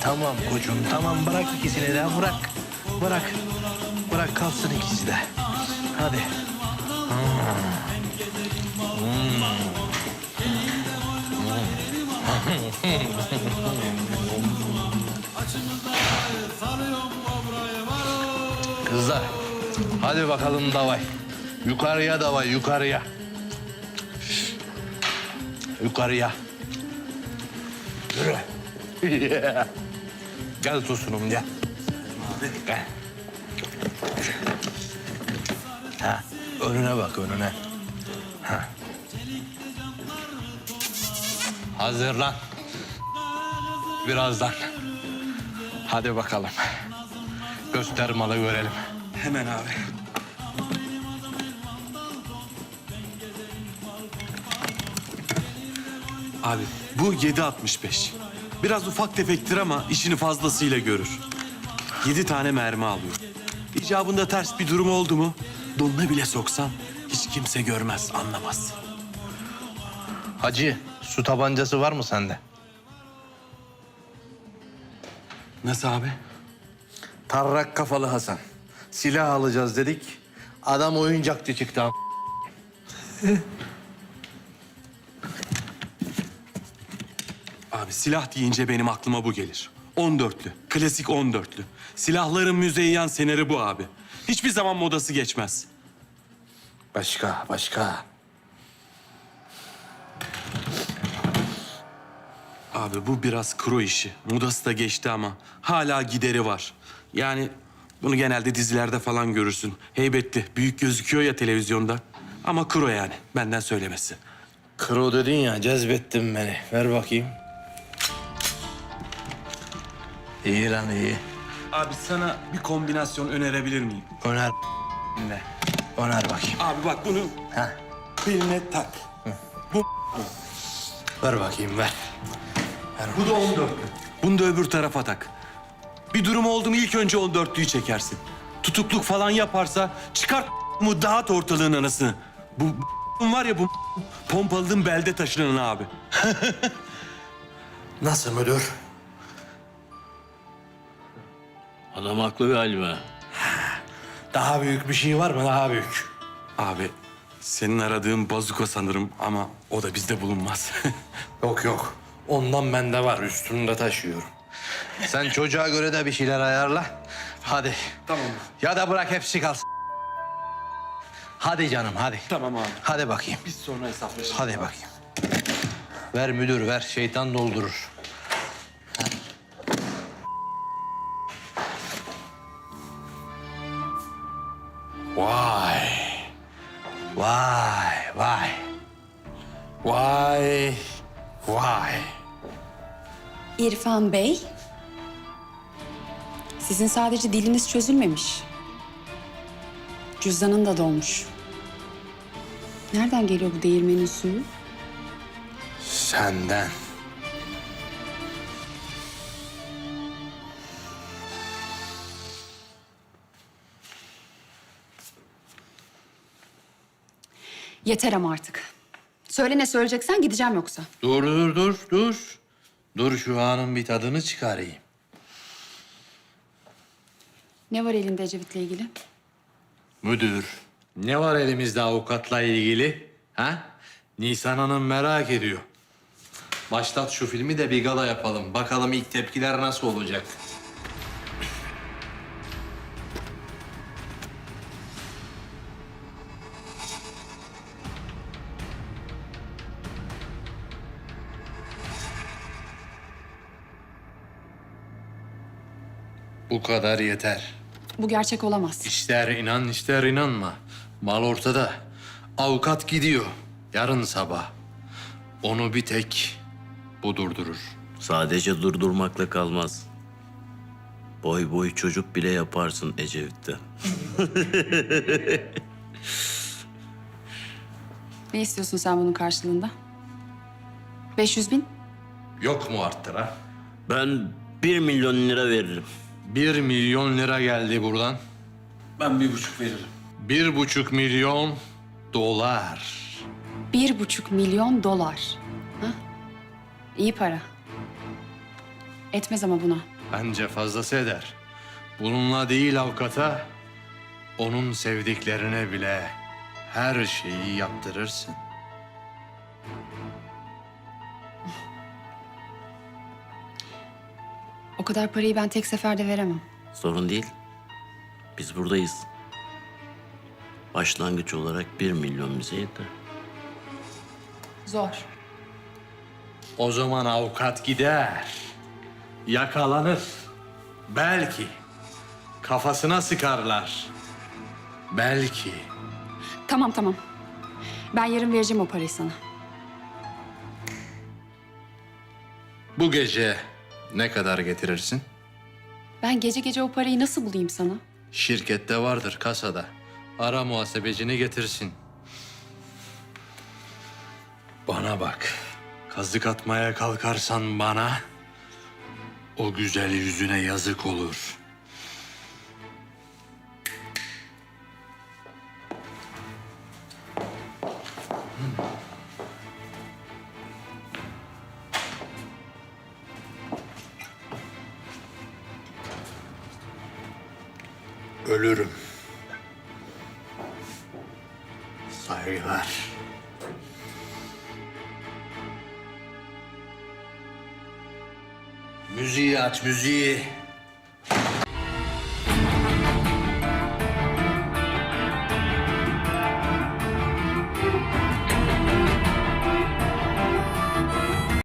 Tamam koçum tamam bırak ikisini de bırak. Bırak. Bırak kalsın ikisi de. Hadi. Kızlar hadi bakalım davay. Yukarıya davay yukarıya. Yukarıya. Yürü. gel tosunum gel. Gel. Ha, önüne bak önüne. Ha. Hazırlan. Birazdan. Hadi bakalım. Göster malı görelim. Hemen abi. Abi bu 7.65. Biraz ufak tefektir ama işini fazlasıyla görür. Yedi tane mermi alıyor. İcabında ters bir durum oldu mu donuna bile soksan hiç kimse görmez, anlamaz. Hacı, su tabancası var mı sende? Nasıl abi? Tarrak kafalı Hasan. Silah alacağız dedik. Adam oyuncakçı çıktı. Abi silah deyince benim aklıma bu gelir. 14'lü, klasik 14'lü. Silahların müzeyyen seneri bu abi. Hiçbir zaman modası geçmez. Başka, başka. Abi bu biraz kro işi. Modası da geçti ama hala gideri var. Yani bunu genelde dizilerde falan görürsün. Heybetli, büyük gözüküyor ya televizyonda. Ama kro yani, benden söylemesi. Kro dedin ya, cezbettin beni. Ver bakayım. İyi lan iyi. Abi sana bir kombinasyon önerebilir miyim? Öner ne? Öner bakayım. Abi bak bunu Ha, beline tak. Bu, ver bakayım ver. bu da 14'lü. Bunu da öbür tarafa tak. Bir durum oldu mu ilk önce 14'lüyü çekersin. Tutukluk falan yaparsa çıkart mu dağıt ortalığın anasını. Bu bu var ya bu pompalının belde taşınan abi. Nasıl müdür? Adam haklı galiba. Daha büyük bir şey var mı? Daha büyük. Abi senin aradığın bazuka sanırım ama o da bizde bulunmaz. Yok yok. Ondan bende var. Üstümde taşıyorum. Sen çocuğa göre de bir şeyler ayarla. Hadi. Tamam. Ya da bırak hepsi kalsın. Hadi canım hadi. tamam abi. Hadi bakayım. Biz sonra hesaplaşırız. Hadi bakayım. Ver müdür ver. Şeytan doldurur. Vay. Vay vay. Vay. Vay. İrfan Bey, sizin sadece diliniz çözülmemiş. Cüzdanın da dolmuş. Nereden geliyor bu değirmenin suyu? Senden. Yeter ama artık. Söyle ne söyleyeceksen gideceğim yoksa. Dur dur dur dur. Dur şu anın bir tadını çıkarayım. Ne var elinde Ecevit'le ilgili? Müdür, ne var elimizde avukatla ilgili? Ha? Nisan Hanım merak ediyor. Başlat şu filmi de bir gala yapalım. Bakalım ilk tepkiler nasıl olacak? Bu kadar yeter. Bu gerçek olamaz. İster inan ister inanma. Mal ortada. Avukat gidiyor. Yarın sabah. Onu bir tek bu durdurur. Sadece durdurmakla kalmaz. Boy boy çocuk bile yaparsın Ecevit'te. Ne istiyorsun sen bunun karşılığında? 500 bin? Yok mu arttıra? Ben bir milyon lira veririm. Bir milyon lira geldi buradan. Ben bir buçuk veririm. Bir buçuk milyon dolar. Bir buçuk milyon dolar. Ha? İyi para. Etmez ama buna. Bence fazlası eder. Bununla değil avukata, onun sevdiklerine bile her şeyi yaptırırsın. Kadar parayı ben tek seferde veremem. Sorun değil. Biz buradayız. Başlangıç olarak bir milyon bize yeter. Zor. O zaman avukat gider. Yakalanır. Belki. Kafasına sıkarlar. Belki. Tamam tamam. Ben yarın vereceğim o parayı sana. Bu gece ne kadar getirirsin? Ben gece gece o parayı nasıl bulayım sana? Şirkette vardır kasada. Ara muhasebecini getirsin. Bana bak. Kazık atmaya kalkarsan bana o güzel yüzüne yazık olur. Ölürüm. Saygılar. Müziği aç, müziği.